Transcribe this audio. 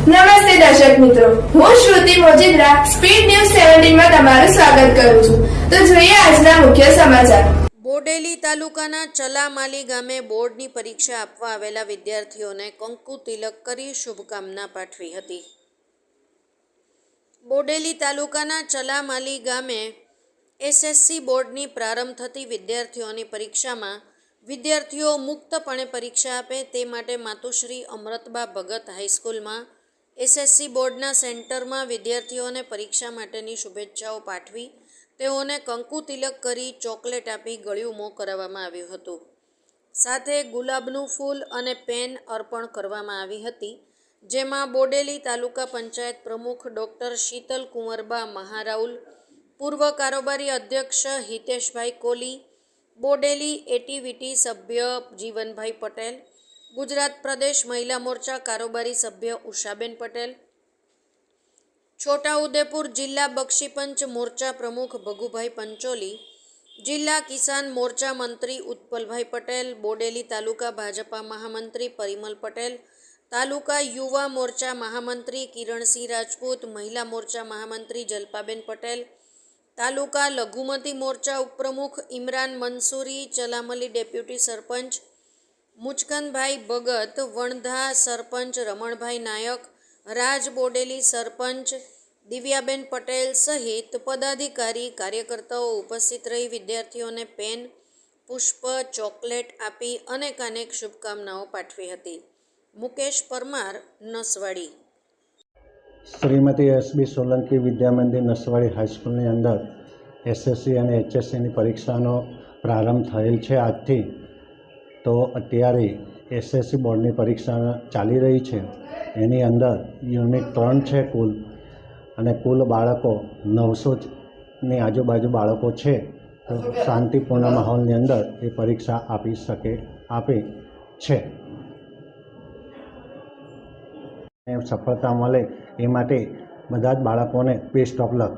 નમસ્તે દર્શક મિત્રો. હું શ્રુતિ મોજીદ્રા, સ્પીડ ન્યૂઝ સેવન્ટીનમાં તમારું સ્વાગત કરું છું. તો જોઈએ આજના મુખ્ય સમાચાર. બોડેલી તાલુકાના ચલામાલી ગામે બોર્ડની પરીક્ષા આપવા આવેલા વિદ્યાર્થીઓને કંકુ તિલક કરી શુભકામના પાઠવી હતી. બોડેલી તાલુકાના ચલામાલી ગામે એસએસસી બોર્ડની પ્રારંભ થતી વિદ્યાર્થીઓની પરીક્ષામાં વિદ્યાર્થીઓ મુક્તપણે પરીક્ષા આપે તે માટે માતુશ્રી અમૃતબા ભગત હાઈસ્કૂલમાં એસએસસી બોર્ડના સેન્ટરમાં વિદ્યાર્થીઓને પરીક્ષા માટેની શુભેચ્છાઓ પાઠવી, તેઓને કંકુ તિલક કરી ચોકલેટ આપી ગળ્યું મોં કરાવવામાં આવ્યું હતું. સાથે ગુલાબનું ફૂલ અને પેન અર્પણ કરવામાં આવી હતી, જેમાં બોડેલી તાલુકા પંચાયત પ્રમુખ ડૉક્ટર શીતલ કુંવરબા મહારાઉલ, પૂર્વ કારોબારી અધ્યક્ષ હિતેશભાઈ કોલી, બોડેલી એટીવીટી સભ્ય જીવનભાઈ પટેલ ગુજરાત પ્રદેશ મહિલા મોરચા કારોબારી સભ્ય ઉષાબેન પટેલ. છોટાઉદેપુર જિલ્લા બક્ષીપંચ મોરચા પ્રમુખ ભગુભાઈ પંચોલી. જિલ્લા કિસાન મોરચા મંત્રી ઉત્પલભાઈ પટેલ. બોડેલી તાલુકા ભાજપા મહામંત્રી પરિમલ પટેલ. તાલુકા યુવા મોરચા મહામંત્રી કિરણસિંહ રાજપૂત. મહિલા મોરચા મહામંત્રી જલ્પાબેન પટેલ. તાલુકા લઘુમતી મોરચા ઉપપ્રમુખ ઇમરાન મંસૂરી. ચલામલી ડેપ્યુટી સરપંચ મુચકંદભાઈ ભગત વણધા સરપંચ રમણભાઈ નાયક, રાજ બોડેલી સરપંચ દિવ્યાબેન પટેલ સહિત પદાધિકારી, કાર્યકર્તાઓ ઉપસ્થિત રહી વિદ્યાર્થીઓને પેન, પુષ્પ, ચોકલેટ આપી અનેક અનેક શુભકામનાઓ પાઠવી હતી. મુકેશ પરમાર, નસવાડી. શ્રીમતી એસબી સોલંકી વિદ્યા મંદિર નસવાડી હાઈસ્કૂલની અંદર એસએસસી અને એચએસસીની પરીક્ષાનો પ્રારંભ થયેલ છે આજથી. તો અત્યારે એસએસસી બોર્ડની પરીક્ષા ચાલી રહી છે. એની અંદર યુનિટ ત્રણ છે કુલ. અને કુલ બાળકો નવસોની આજુબાજુ બાળકો છે. તો શાંતિપૂર્ણ માહોલની અંદર એ પરીક્ષા આપી શકે, આપે છે. સફળતા મળે એ માટે બધા જ બાળકોને બેસ્ટ ઓફ લક